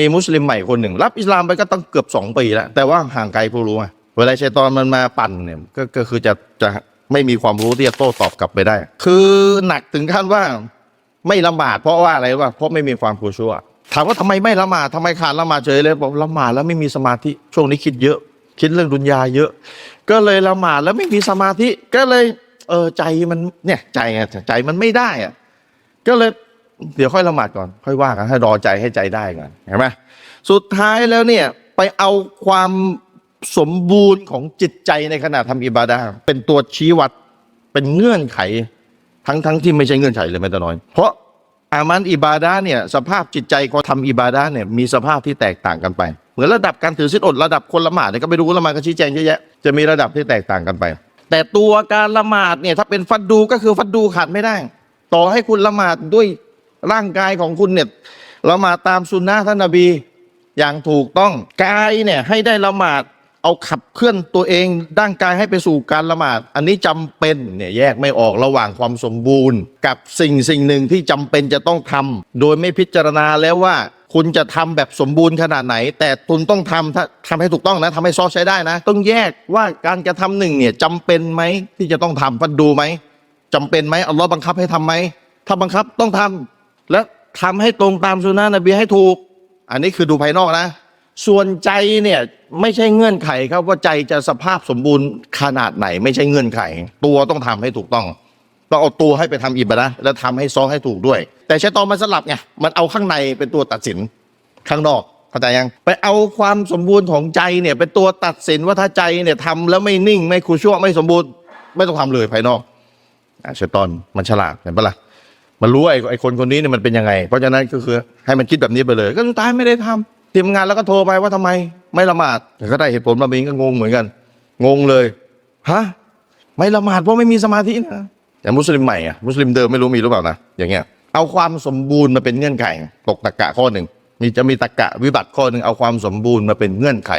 มีมุสลิมใหม่คนหนึ่ง รับอิสลามไปก็ตั้งเกือบสองปีแล้ว แต่ว่าห่างไกลผู้รู้อะเวลาชัยตอนมันมาปั่นเนี่ยก็ก็คือจะจะไม่มีความรู้ที่จะโต้ตอบกลับไปได้ คือหนักถึงขั้นว่าไม่ละหมาดเพราะว่าอะไรวะเพราะไม่มีความคูชั่วถามว่าทำไมไม่ละหมาดทำไมขาดละหมาดเฉยเลยบอกละหมาดแล้วไม่มีสมาธิช่วงนี้คิดเยอะ คิดเรื่องดุนยาเยอะ ก็เลยละหมาดแล้วไม่มีสมาธิก็เลย เออใจมันเนี่ยใจไงใจมันไม่ได้อะก็เลย เดี๋ยวค่อยละหมาดก่อน ค่อยว่ากันให้รอใจให้ใจได้ก่อนเห็นไหมสุดท้ายแล้วเนี่ยไปเอาความสมบูรณ์ของจิตใจในขณะทำอิบาดาเป็นตัวชี้วัดเป็นเงื่อนไข ทั้งทั้งที่ไม่ใช่เงื่อนไขเลยแม้แต่น้อย เพราะอามันอิบาดาเนี่ยสภาพจิตใจคนทำอิบาดาเนี่ยมีสภาพที่แตกต่างกันไป เหมือนระดับการถือศีลอดระดับคนละหมาดเนี่ยก็ไม่รู้ละหมาดก็ชี้แจงเยอะแยะจะมีระดับที่แตกต่างกันไป แต่ตัวการละหมาดเนี่ยถ้าเป็นฟัดดูก็คือฟัดดูขาดไม่ได้ ต่อให้คุณละหมาดด้วย ร่างกายของคุณเนี่ยละหมาดตามสุนนะท่านนบีอย่างถูกต้องกายเนี่ยให้ได้ละหมาดเอาขับเคลื่อนตัวเองร่างกายให้ไปสู่การละหมาด อันนี้จำเป็นเนี่ยแยกไม่ออกระหว่างความสมบูรณ์ กับสิ่งสิ่งหนึ่งที่จำเป็นจะต้องทำโดยไม่พิจารณาแล้วว่าคุณจะทำแบบสมบูรณ์ขนาดไหน แต่คุณต้องทำถ้าทำให้ถูกต้องนะทำให้ซอสใช้ได้นะ ต้องแยกว่าการกระทำหนึ่งเนี่ยจำเป็นไหมที่จะต้องทำฟันดูไหมจำเป็นไหมอัลลอฮ์บังคับให้ทำไหมถ้าบังคับต้องทำและ ทำให้ตรงตามสุนนะนบีให้ถูก อันนี้คือดูภายนอกนะ ส่วนใจเนี่ยไม่ใช่เงื่อนไขครับว่าใจจะสภาพสมบูรณ์ขนาดไหน ไม่ใช่เงื่อนไข ตัวต้องทำให้ถูกต้องต้องเอาตัวให้ไปทำอิบาดะแล้วทำให้ซ้อให้ถูกด้วย แต่ชัยตอนมันสลับไงมันเอาข้างในเป็นตัวตัดสินข้างนอกเข้าใจยังไปเอาความสมบูรณ์ของใจเนี่ยเป็นตัวตัดสินว่าถ้าใจเนี่ยทำแล้วไม่นิ่งไม่คูชั่วไม่สมบูรณ์ ไม่ต้องทำเลยภายนอกอะชัยตอนมันฉลาดเห็นปะล่ะ มันรู้ว่าไอ้ไอ้คนคนนี้เนี่ยมันเป็นยังไง เพราะฉะนั้นก็คือให้มันคิดแบบนี้ไปเลย ก็สุดท้ายไม่ได้ทำทีมงานแล้วก็โทรไปว่าทำไม ไม่ละหมาดแต่ก็ได้เหตุผลมาบิงก็งงเหมือนกัน งงเลยฮะไม่ละหมาดเพราะไม่มีสมาธินะแต่มุสลิมใหม่อะมุสลิมเดิมไม่รู้มีหรือเปล่านะอย่างเงี้ยเอาความสมบูรณ์มาเป็นเงื่อนไขตกตะกะข้อหนึ่งมีจะมีตะกะวิบัติข้อหนึ่งเอาความสมบูรณ์มาเป็นเงื่อนไข